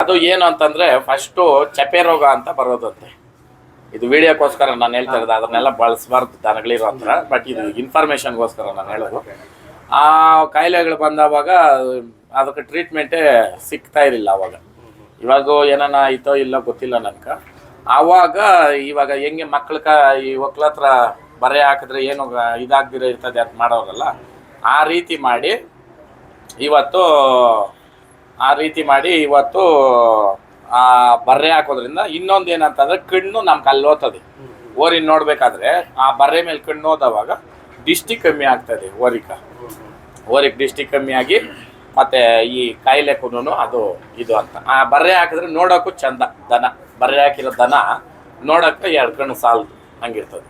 ಅದು ಏನು ಅಂತಂದ್ರೆ ಫಸ್ಟು ಚಪೆ ರೋಗ ಅಂತ ಬರೋದಂತೆ. ಇದು ವಿಡಿಯೋಕ್ಕೋಸ್ಕರ ನಾನು ಹೇಳ್ತಾ ಇರೋದು, ಅದನ್ನೆಲ್ಲ ಬಳಸಬಾರ್ದು ದನಗಳಿರೋ ಹತ್ರ ಬಟ್ ಇದು ಇನ್ಫಾರ್ಮೇಶನ್ಗೋಸ್ಕರ ನಾನು ಹೇಳೋದು. ಆ ಕಾಯಿಲೆಗಳು ಬಂದಾವಾಗ ಅದಕ್ಕೆ ಟ್ರೀಟ್ಮೆಂಟೇ ಸಿಗ್ತಾ ಇರಲಿಲ್ಲ ಅವಾಗ. ಇವಾಗ ಏನಾನ ಆಯ್ತೋ ಇಲ್ಲ ಗೊತ್ತಿಲ್ಲ ನನ್ಕ ಆವಾಗ ಇವಾಗ ಹೆಂಗೆ ಮಕ್ಕಳ ಈ ಒಕ್ಕಲ ಹತ್ರ ಬರೆ ಹಾಕಿದ್ರೆ ಏನು ಇದಾಗ್ದಿರೋ ಇರ್ತದೆ ಅದು ಮಾಡೋರಲ್ಲ, ಆ ರೀತಿ ಮಾಡಿ ಇವತ್ತು ಆ ರೀತಿ ಮಾಡಿ ಇವತ್ತು ಆ ಬರ್ರೆ ಹಾಕೋದ್ರಿಂದ ಇನ್ನೊಂದು ಏನಂತಂದ್ರೆ ಕಣ್ಣು ನಮ್ಗೆ ಅಲ್ಲಿ ಓದ್ತದೆ ಓರಿನ ನೋಡ್ಬೇಕಾದ್ರೆ ಆ ಬರ್ರೆ ಮೇಲೆ ಕಣ್ಣು ಓದವಾಗ ದಿಷ್ಟಿ ಕಮ್ಮಿ ಆಗ್ತದೆ ಓರಿಕ. ಓರಿಕ್ ದಿಷ್ಟಿ ಕಮ್ಮಿ ಆಗಿ ಮತ್ತೆ ಈ ಕಾಯಿಲೆ ಕುನು ಅದು ಇದು ಅಂತ. ಆ ಬರ್ರೆ ಹಾಕಿದ್ರೆ ನೋಡೋಕ್ಕೂ ಚಂದ ದನ. ಬರ್ರೆ ಹಾಕಿರೋ ದನ ನೋಡಕ್ಕೆ ಎರಡು ಕಣ್ಣು ಸಾಲದು ಹಂಗಿರ್ತದೆ.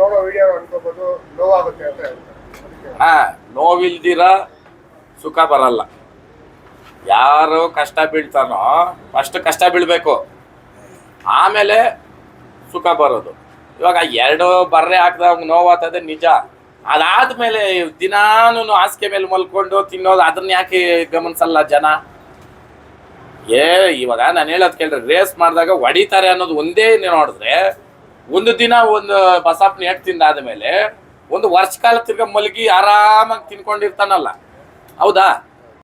ನೋಡೋ ವಿಡಿಯೋ ನೋವಾಗುತ್ತೆ ಅಂತ ನೋವಿಲ್ದಿರ ಸುಖ ಬರಲ್ಲ. ಯಾರು ಕಷ್ಟ ಬೀಳ್ತಾನೋ ಫಸ್ಟ್ ಕಷ್ಟ ಬೀಳ್ಬೇಕು. ಆಮೇಲೆ ಸುಖ ಬರೋದು. ಇವಾಗ ಎರಡು ಬರ್ರೆ ಹಾಕಿದಾಗ ನೋವಾಗ್ತದೆ ನಿಜ. ಅದಾದ್ಮೇಲೆ ದಿನಾನು ಹಾಸಿಗೆ ಮೇಲೆ ಮಲ್ಕೊಂಡು ತಿನ್ನೋದು ಅದನ್ನ ಯಾಕೆ ಗಮನಿಸಲ್ಲ ಜನ? ಏ, ಇವಾಗ ನಾನು ಹೇಳೋದು ಕೇಳ್ರಿ ರೇಸ್ ಮಾಡಿದಾಗ ಹೊಡಿತಾರೆ ಅನ್ನೋದು ಒಂದೇ ನೀವು ನೋಡಿದ್ರೆ, ಒಂದು ದಿನ ಒಂದು ಬಸಪ್ನ ಎಟ್ ತಿಂದಾದ್ಮೇಲೆ ಒಂದು ವರ್ಷ ಕಾಲ ತಿರ್ಗ ಮಲಗಿ ಆರಾಮಾಗಿ ತಿನ್ಕೊಂಡಿರ್ತಾನಲ್ಲ. ಹೌದಾ?